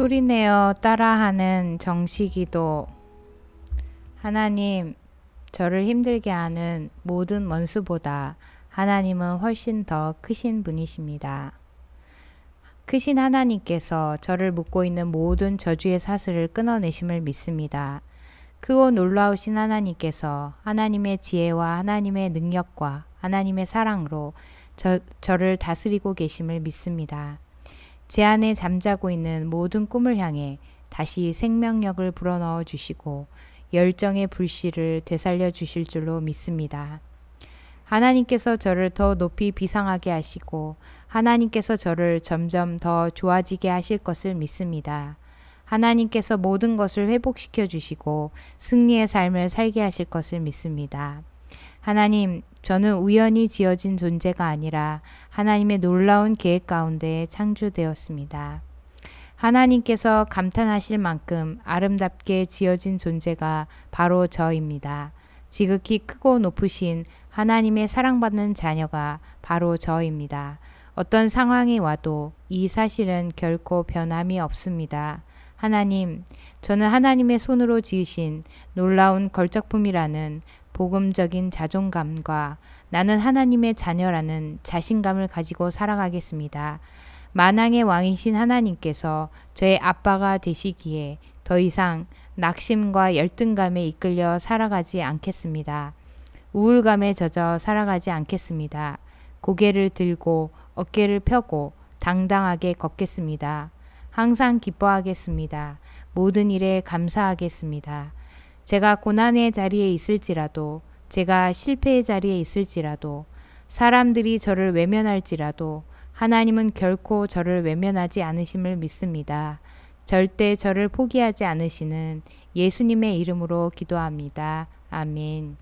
소리내어 따라하는 정식기도 하나님, 저를 힘들게 하는 모든 원수보다 하나님은 훨씬 더 크신 분이십니다. 크신 하나님께서 저를 묶고 있는 모든 저주의 사슬을 끊어내심을 믿습니다. 크고 놀라우신 하나님께서 하나님의 지혜와 하나님의 능력과 하나님의 사랑으로 저, 저를 다스리고 계심을 믿습니다. 제 안에 잠자고 있는 모든 꿈을 향해 다시 생명력을 불어넣어 주시고 열정의 불씨를 되살려 주실 줄로 믿습니다. 하나님께서 저를 더 높이 비상하게 하시고 하나님께서 저를 점점 더 좋아지게 하실 것을 믿습니다. 하나님께서 모든 것을 회복시켜 주시고 승리의 삶을 살게 하실 것을 믿습니다. 하나님, 저는 우연히 지어진 존재가 아니라 하나님의 놀라운 계획 가운데 창조되었습니다. 하나님께서 감탄하실 만큼 아름답게 지어진 존재가 바로 저입니다. 지극히 크고 높으신 하나님의 사랑받는 자녀가 바로 저입니다. 어떤 상황이 와도 이 사실은 결코 변함이 없습니다. 하나님, 저는 하나님의 손으로 지으신 놀라운 걸작품이라는 복음적인 자존감과 나는 하나님의 자녀라는 자신감을 가지고 살아가겠습니다. 만왕의 왕이신 하나님께서 저의 아빠가 되시기에 더 이상 낙심과 열등감에 이끌려 살아가지 않겠습니다. 우울감에 젖어 살아가지 않겠습니다. 고개를 들고 어깨를 펴고 당당하게 걷겠습니다. 항상 기뻐하겠습니다. 모든 일에 감사하겠습니다. 제가 고난의 자리에 있을지라도, 제가 실패의 자리에 있을지라도, 사람들이 저를 외면할지라도, 하나님은 결코 저를 외면하지 않으심을 믿습니다. 절대 저를 포기하지 않으시는 예수님의 이름으로 기도합니다. 아멘.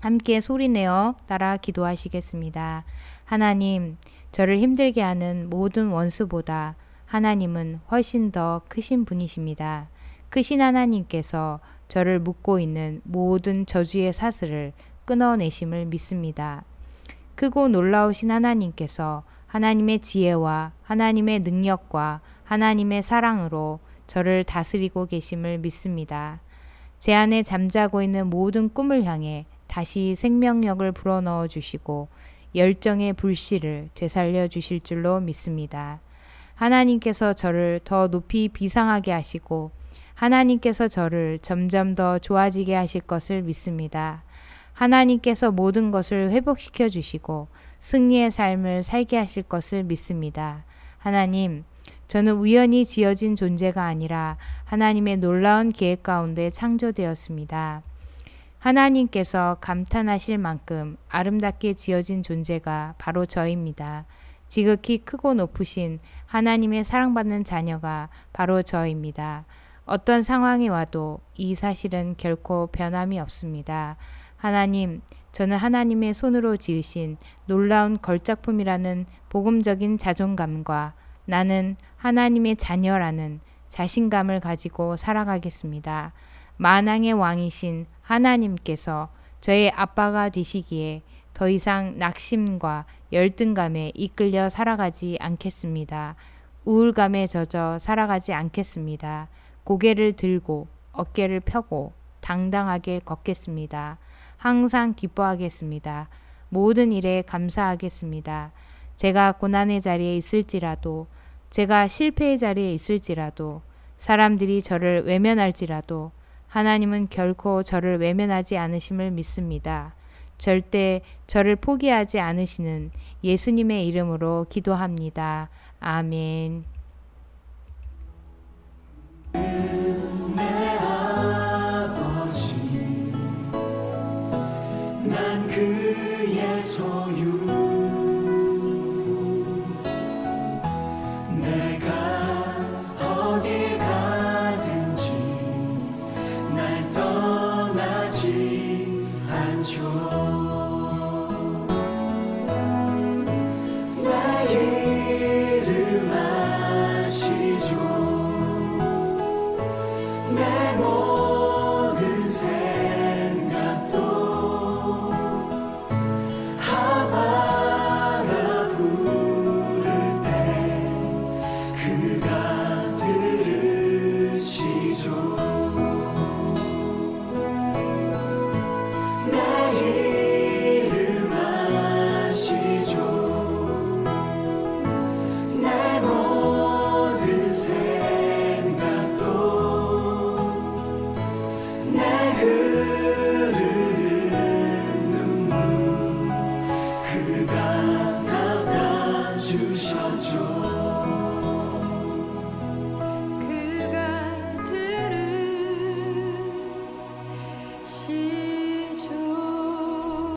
함께 소리내어 따라 기도하시겠습니다. 하나님, 저를 힘들게 하는 모든 원수보다 하나님은 훨씬 더 크신 분이십니다. 크신 하나님께서 저를 묶고 있는 모든 저주의 사슬을 끊어내심을 믿습니다. 크고 놀라우신 하나님께서 하나님의 지혜와 하나님의 능력과 하나님의 사랑으로 저를 다스리고 계심을 믿습니다. 제 안에 잠자고 있는 모든 꿈을 향해 다시 생명력을 불어넣어 주시고 열정의 불씨를 되살려 주실 줄로 믿습니다. 하나님께서 저를 더 높이 비상하게 하시고 하나님께서 저를 점점 더 좋아지게 하실 것을 믿습니다. 하나님께서 모든 것을 회복시켜 주시고 승리의 삶을 살게 하실 것을 믿습니다. 하나님, 저는 우연히 지어진 존재가 아니라 하나님의 놀라운 계획 가운데 창조되었습니다. 하나님께서 감탄하실 만큼 아름답게 지어진 존재가 바로 저입니다. 지극히 크고 높으신 하나님의 사랑받는 자녀가 바로 저입니다. 어떤 상황이 와도 이 사실은 결코 변함이 없습니다. 하나님, 저는 하나님의 손으로 지으신 놀라운 걸작품이라는 복음적인 자존감과 나는 하나님의 자녀라는 자신감을 가지고 살아가겠습니다. 만왕의 왕이신 하나님께서 저의 아빠가 되시기에 더 이상 낙심과 열등감에 이끌려 살아가지 않겠습니다. 우울감에 젖어 살아가지 않겠습니다. 고개를 들고 어깨를 펴고 당당하게 걷겠습니다. 항상 기뻐하겠습니다. 모든 일에 감사하겠습니다. 제가 고난의 자리에 있을지라도, 제가 실패의 자리에 있을지라도, 사람들이 저를 외면할지라도, 하나님은 결코 저를 외면하지 않으심을 믿습니다. 절대 저를 포기하지 않으시는 예수님의 이름으로 기도합니다. 아멘. 난 그의 소유 내가 어딜 가든지 날 떠나지 않죠 내 몸.